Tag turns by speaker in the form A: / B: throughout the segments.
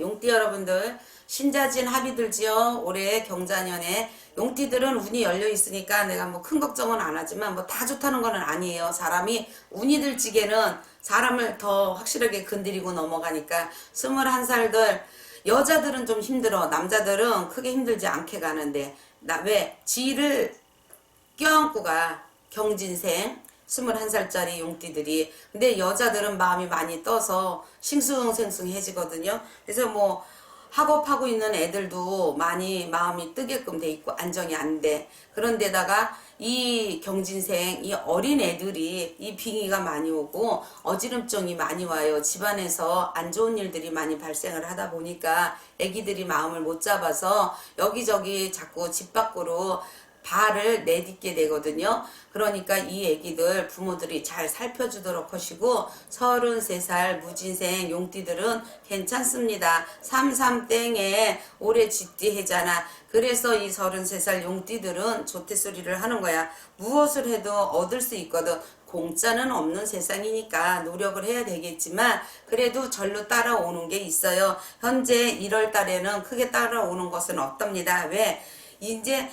A: 용띠 여러분들 신자진 합이 들지요. 올해 경자년에 용띠들은 운이 열려 있으니까 내가 뭐 큰 걱정은 안 하지만 뭐 다 좋다는 건 아니에요. 사람이 운이 들지게는 사람을 더 확실하게 건드리고 넘어가니까 21살들 여자들은 좀 힘들어. 남자들은 크게 힘들지 않게 가는데 나 왜 지를 껴안고 가 경진생 21살짜리 용띠들이. 근데 여자들은 마음이 많이 떠서 싱숭생숭해지거든요. 그래서 뭐 학업하고 있는 애들도 많이 마음이 뜨게끔 돼 있고 안정이 안 돼. 그런데다가 이 경진생 이 어린 애들이 이 빙의가 많이 오고 어지럼증이 많이 와요. 집안에서 안 좋은 일들이 많이 발생을 하다 보니까 애기들이 마음을 못 잡아서 여기저기 자꾸 집 밖으로 발을 내딛게 되거든요. 그러니까 이 애기들 부모들이 잘 살펴주도록 하시고 33살 무진생 용띠들은 괜찮습니다. 33땡에 올해 쥐띠 해잖아. 그래서 이 33살 용띠들은 좋대 소리를 하는 거야. 무엇을 해도 얻을 수 있거든. 공짜는 없는 세상이니까 노력을 해야 되겠지만 그래도 절로 따라오는 게 있어요. 현재 1월 달에는 크게 따라오는 것은 없답니다. 왜? 이제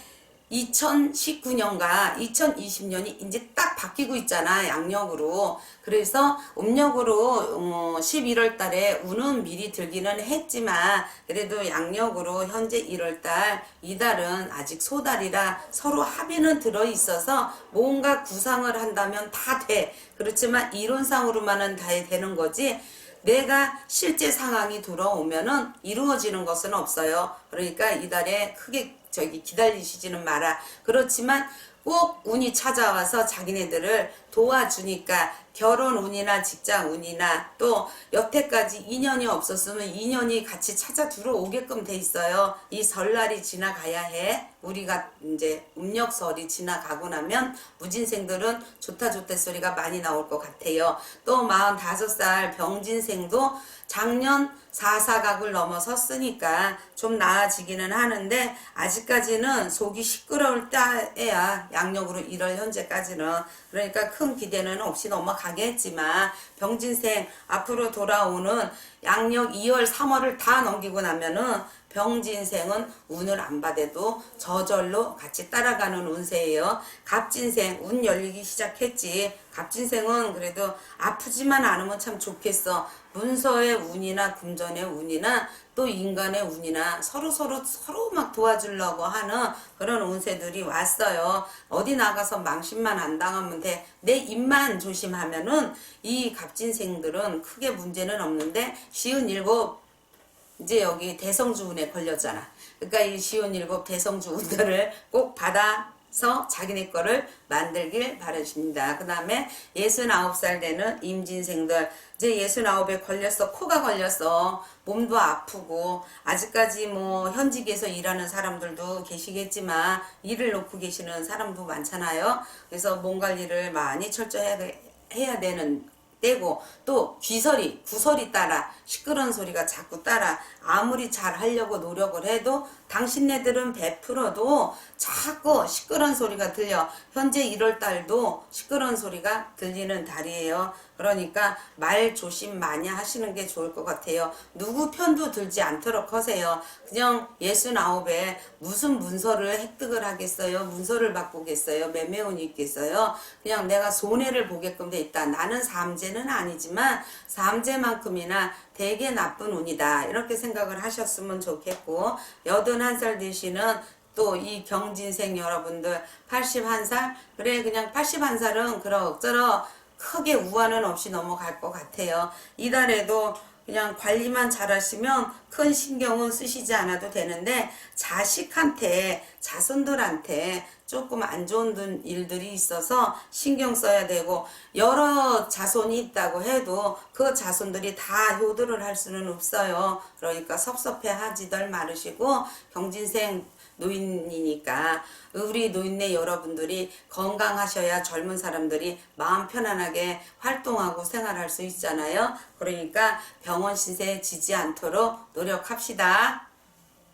A: 2019년과 2020년이 이제 딱 바뀌고 있잖아 양력으로 그래서 음력으로 어, 11월 달에 운은 미리 들기는 했지만 그래도 양력으로 현재 1월 달 이달은 아직 소달이라 서로 합의는 들어 있어서 뭔가 구상을 한다면 다 돼 그렇지만 이론상으로만은 다 되는 거지 내가 실제 상황이 돌아오면은 이루어지는 것은 없어요. 그러니까 이달에 크게 저기 기다리시지는 마라. 그렇지만 꼭 운이 찾아와서 자기네들을 도와주니까 결혼 운이나 직장 운이나 또 여태까지 인연이 없었으면 인연이 같이 찾아 들어오게끔 돼 있어요. 이 설날이 지나가야 해. 우리가 이제 음력설이 지나가고 나면 무진생들은 좋다 좋다 소리가 많이 나올 것 같아요. 또 45살 병진생도 작년 사사각을 넘어섰으니까 좀 나아지기는 하는데 아직까지는 속이 시끄러울 때야 양력으로 1월 현재까지는 그러니까 큰 기대는 없이 넘어가겠지만 병진생 앞으로 돌아오는 양력 2월 3월을 다 넘기고 나면은 병진생은 운을 안 받아도 저절로 같이 따라가는 운세예요. 갑진생 운 열리기 시작했지. 갑진생은 그래도 아프지만 않으면 참 좋겠어. 문서의 운이나 금전의 운이나 또 인간의 운이나 서로 서로 서로 막 도와주려고 하는 그런 운세들이 왔어요. 어디 나가서 망신만 안 당하면 돼. 내 입만 조심하면은 이 갑진생들은 크게 문제는 없는데 시은 일곱 이제 여기 대성주 운에 걸렸잖아. 그러니까 이 시온 일곱 대성주 운들을 꼭 받아 서 자기네 거를 만들길 바라십니다. 그 다음에 69살 되는 임진생들 이제 69에 걸렸어. 코가 걸렸어. 몸도 아프고 아직까지 뭐 현직에서 일하는 사람들도 계시겠지만 일을 놓고 계시는 사람도 많잖아요. 그래서 몸 관리를 많이 철저해야 해야 되는 떼고 또 귀설이 구설이 따라 시끄러운 소리가 자꾸 따라 아무리 잘 하려고 노력을 해도 당신네들은 베풀어도 자꾸 시끄러운 소리가 들려. 현재 1월 달도 시끄러운 소리가 들리는 달이에요 그러니까 말 조심 많이 하시는 게 좋을 것 같아요. 누구 편도 들지 않도록 하세요. 그냥 69에 무슨 문서를 획득을 하겠어요? 문서를 바꾸겠어요? 매매운이 있겠어요? 그냥 내가 손해를 보게끔 돼 있다. 나는 삼재는 아니지만 삼재만큼이나 되게 나쁜 운이다. 이렇게 생각을 하셨으면 좋겠고 81살 되시는 또이 경진생 여러분들 81살? 그래 그냥 81살은 그럭저럭 크게 우환은 없이 넘어갈 것 같아요. 이달에도 그냥 관리만 잘하시면 큰 신경은 쓰시지 않아도 되는데 자식한테 자손들한테 조금 안 좋은 일들이 있어서 신경 써야 되고 여러 자손이 있다고 해도 그 자손들이 다 효도를 할 수는 없어요. 그러니까 섭섭해 하지들 말으시고 경진생 노인이니까 우리 노인네 여러분들이 건강하셔야 젊은 사람들이 마음 편안하게 활동하고 생활할 수 있잖아요. 그러니까 병원 신세 지지 않도록 노력합시다.